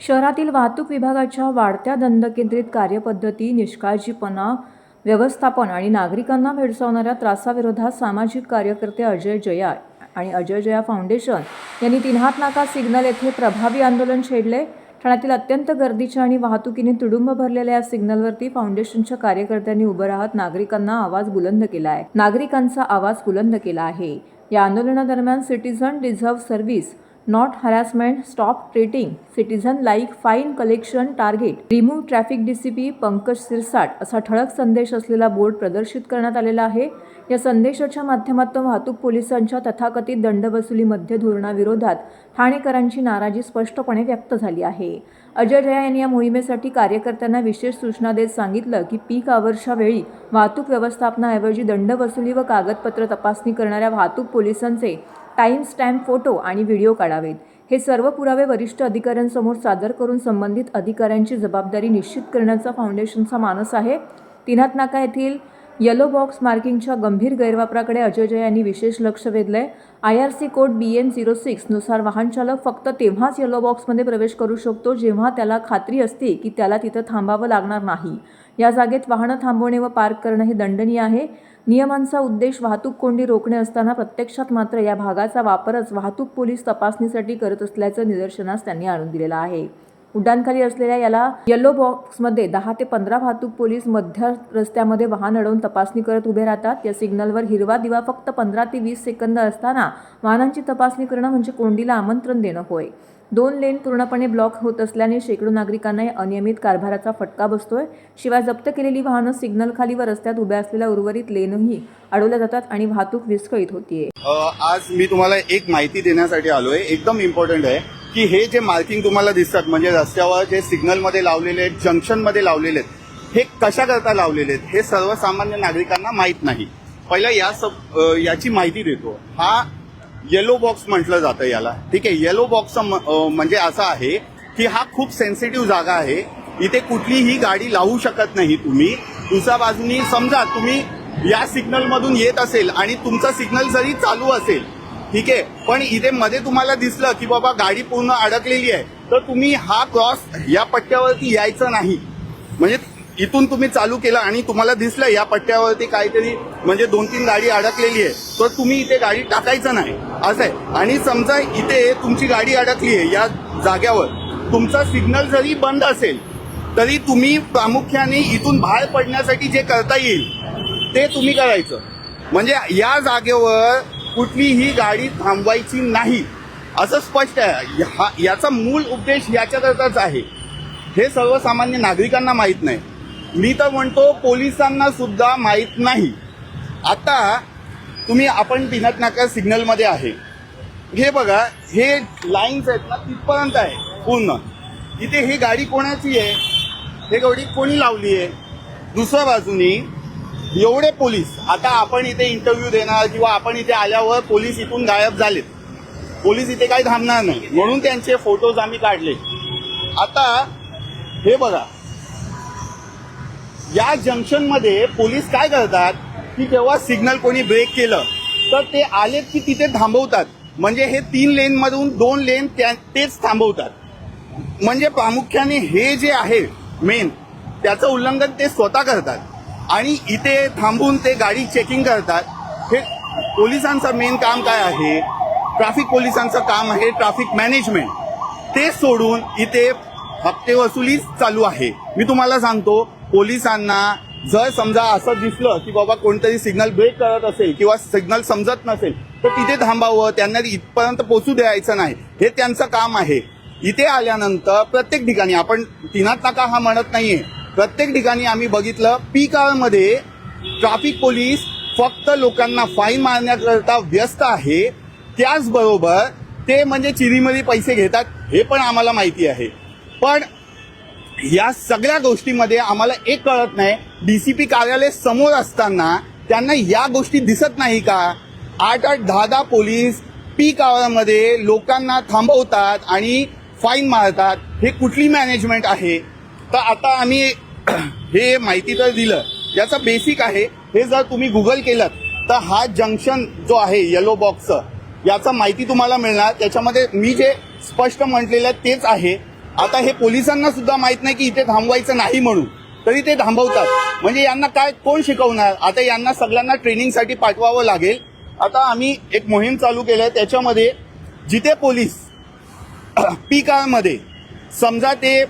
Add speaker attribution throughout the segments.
Speaker 1: शहरातील वाहतूक विभागाच्या वाढत्या दंडकेंद्रित कार्यपद्धती निष्काळजीपणा व्यवस्थापन आणि नागरिकांना भेडसावणाऱ्या त्रासाविरोधात सामाजिक कार्यकर्ते अजय जया आणि अजय जया फाउंडेशन यांनी तिन्हात नाका सिग्नल येथे प्रभावी आंदोलन छेडले. ठाण्यातील अत्यंत गर्दीच्या आणि वाहतुकीने तुडुंब भरलेल्या या सिग्नलवरती फाउंडेशनच्या कार्यकर्त्यांनी उभं राहत नागरिकांना आवाज बुलंद केला आहे. नागरिकांचा आवाज बुलंद केला आहे. या आंदोलनादरम्यान citizen reserve service not harassment stop treating citizen like fine collection target remove traffic DCP Pankaj Sirsat असा ठळक संदेश असलेला बोर्ड प्रदर्शित करण्यात आलेला आहे. या संदेशाच्या माध्यमातून वाहतूक पोलिसांच्या तथाकथित दंडवसुली मध्य धोरणाविरोधात ठाणेकरांची नाराजी स्पष्टपणे व्यक्त झाली आहे. अजय जया यांनी या मोहिमेसाठी कार्यकर्त्यांना विशेष सूचना देत सांगितलं की पीक आवरच्या वेळी वाहतूक व्यवस्थापनाऐवजी दंडवसुली व कागदपत्र तपासणी करणाऱ्या वाहतूक पोलिसांचे टाईम स्टॅम्प फोटो आणि व्हिडिओ काढावेत. हे सर्व पुरावे वरिष्ठ अधिकाऱ्यांसमोर सादर करून संबंधित अधिकाऱ्यांची जबाबदारी निश्चित करण्याचा फाउंडेशनचा मानस आहे. तिन्हात नाका येथील येलो बॉक्स मार्किंगच्या गंभीर गैरवापराकडे अजय जय यांनी विशेष लक्ष वेधलंय. I R C code B N zero सिक्सनुसार वाहनचालक फक्त तेव्हाच येलो बॉक्समध्ये प्रवेश करू शकतो जेव्हा त्याला खात्री असते की त्याला तिथं थांबावं लागणार नाही. या जागेत वाहनं थांबवणे व पार्क करणं हे दंडनीय आहे. नियमांचा उद्देश वाहतूक कोंडी रोखणे असताना प्रत्यक्षात मात्र या भागाचा वापरच वाहतूक पोलीस तपासणीसाठी करत असल्याचं निदर्शनास त्यांनी आणून दिलेलं आहे. उड्डाणखाली असलेल्या याला येलो बॉक्समध्ये दहा ते पंधरा वाहतूक पोलीस मध्य रस्त्यामध्ये वाहन अडवून तपासणी करत उभे राहतात. या सिग्नलवर हिरवा दिवा फक्त पंधरा ते वीस सेकंद असताना वाहनांची तपासणी करणं म्हणजे कोंडीला आमंत्रण देणं होय. दोन लेन पूर्णपणे ब्लॉक होत असल्याने शेकडो नागरिकांना या अनियमित कारभाराचा फटका बसतोय. शिवाय जप्त केलेली वाहनं सिग्नल खाली व रस्त्यात उभ्या असलेल्या उर्वरित लेनही अडवल्या जातात आणि वाहतूक विस्कळीत होतीये.
Speaker 2: आज मी तुम्हाला एक माहिती देण्यासाठी आलोय. एकदम इम्पॉर्टंट आहे. की हे जे मार्किंग तुम्हाला दिसतात म्हणजे रस्त्यावर जे सिग्नलमध्ये लावलेले आहेत जंक्शनमध्ये लावलेले आहेत हे कशाकरता लावलेले आहेत हे सर्वसामान्य नागरिकांना माहीत नाही. पहिला या सब याची माहिती देतो. हा येलो बॉक्स म्हटलं जातं याला. ठीक आहे येलो बॉक्स म्हणजे असं आहे की हा खूप सेन्सिटिव्ह जागा आहे. इथे कुठलीही गाडी लावू शकत नाही तुम्ही. दुसऱ्या बाजूनी समजा तुम्ही या सिग्नलमधून येत असेल आणि तुमचा सिग्नल जरी चालू असेल ठीक आहे. पण इथे मध्ये तुम्हाला दिसलं की बाबा गाडी पूर्ण अडकलेली आहे. तर तुम्ही हा क्रॉस या पट्ट्यावरती यायचं नाही. म्हणजे इथून तुम्ही चालू केलं आणि तुम्हाला दिसलं या पट्ट्यावरती काहीतरी म्हणजे दोन तीन गाडी अडकलेली आहे. तर तुम्ही इथे गाडी टाकायचं नाही. असं आहे. आणि समजा इथे तुमची गाडी अडकली आहे या जाग्यावर. तुमचा सिग्नल जरी बंद असेल तरी तुम्ही प्रामुख्याने इथून बाहेर पडण्यासाठी जे करता येईल ते तुम्ही करायचं. म्हणजे या जागेवर कुठलीही गाडी थांबवायची नाही. असं स्पष्ट आहे. हा- याचा मूळ उद्देश याच्याकरताच आहे. हे सर्वसामान्य नागरिकांना माहीत नाही. मी तर म्हणतो पोलिसांना सुद्धा माहीत नाही. आता तुम्ही आपण पिनत नाका सिग्नलमध्ये आहे. हे बघा हे लाईन्स आहेत ना तिथपर्यंत आहे पूर्ण. इथे ही गाडी कोणाची आहे? हे गाडी कोणी लावली आहे? दुसऱ्या बाजूनी एवढे पोलीस आता आपण इथे इंटरव्ह्यू देणार किंवा आपण इथे आल्यावर पोलीस इथून गायब झालेत. पोलीस इथे काही थांबणार नाही. म्हणून त्यांचे फोटोज आम्ही काढले. आता हे बघा. या जंक्शनमध्ये पोलीस काय करतात की जेव्हा सिग्नल कोणी ब्रेक केलं तर ते आलेत की तिथे थांबवतात. म्हणजे हे तीन लेनमधून दोन लेन त्या- तेच थांबवतात. म्हणजे प्रामुख्याने हे जे आहे मेन त्याचं उल्लंघन ते स्वतः करतात. आणि इथे थांबून ते गाडी चेकिंग करतात. हे पोलिसांचं मेन काम काय आहे? ट्रॅफिक पोलिसांचं काम आहे ट्रॅफिक मॅनेजमेंट ते सोडून इथे हप्ते वसुलीच चालू आहे. मी तुम्हाला सांगतो पोलिसांना जर समजा असं दिसलं की बाबा कोणतरी सिग्नल ब्रेक करत असेल किंवा सिग्नल समजत नसेल तर तिथे थांबावं त्यांना इथपर्यंत पोचू द्यायचं नाही. हे त्यांचं काम आहे. इथे आल्यानंतर प्रत्येक ठिकाणी आपण तिनात नका हा म्हणत नाहीये. प्रत्येक ठिकाणी आम्ही बघितलं पीकमध्ये ट्रॅफिक पोलीस फक्त लोकांना फाईन मारण्याकरता व्यस्त आहे. त्याचबरोबर ते म्हणजे चिरीमध्ये पैसे घेतात हे पण आम्हाला माहिती आहे. पण या सगळ्या गोष्टीमध्ये आम्हाला एक कळत नाही डी सी पी कार्यालय समोर असताना त्यांना या गोष्टी दिसत नाही का? आठ आठ दहा दहा पोलीस पीकमध्ये लोकांना थांबवतात आणि फाईन मारतात. हे कुठली मॅनेजमेंट आहे? तर आता आम्ही हे माहिती तर दिलं. याचं बेसिक आहे. हे जर तुम्ही गुगल केलं तर हा जंक्शन जो आहे येलो बॉक्सचं याचा माहिती तुम्हाला मिळणार. त्याच्यामध्ये मी जे स्पष्ट म्हटलेलं तेच आहे. आता हे पोलिसांना सुद्धा माहीत नाही की इथे थांबवायचं नाही म्हणून. तरी ते थांबवतात. म्हणजे यांना काय कोण शिकवणार? आता यांना सगळ्यांना ट्रेनिंगसाठी पाठवावं लागेल. आता आम्ही एक मोहीम चालू केली आहे त्याच्यामध्ये जिथे पोलीस पीकामध्ये समजा ते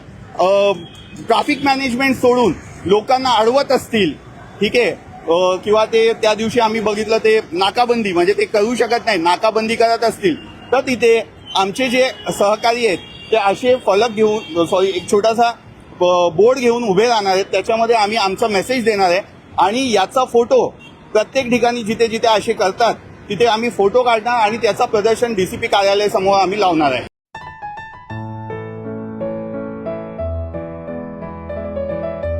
Speaker 2: ट्रॅफिक मॅनेजमेंट सोडून लोकांना अडवत असतील ठीक आहे किंवा ते त्या दिवशी आम्ही बघितलं ते नाकाबंदी म्हणजे ते करू शकत नाही नाकाबंदी करत असतील तर तिथे आमचे जे सहकारी आहेत ते असे फलक घेऊन सॉरी एक छोटासा बोर्ड घेऊन उभे राहणार आहेत त्याच्यामध्ये आम्ही आमचा मेसेज देणार आहे आणि याचा फोटो प्रत्येक ठिकाणी जिथे जिथे असे करतात तिथे आम्ही फोटो काढणार आणि त्याचा प्रदर्शन डीसीपी कार्यालयासमोर आम्ही लावणार आहे.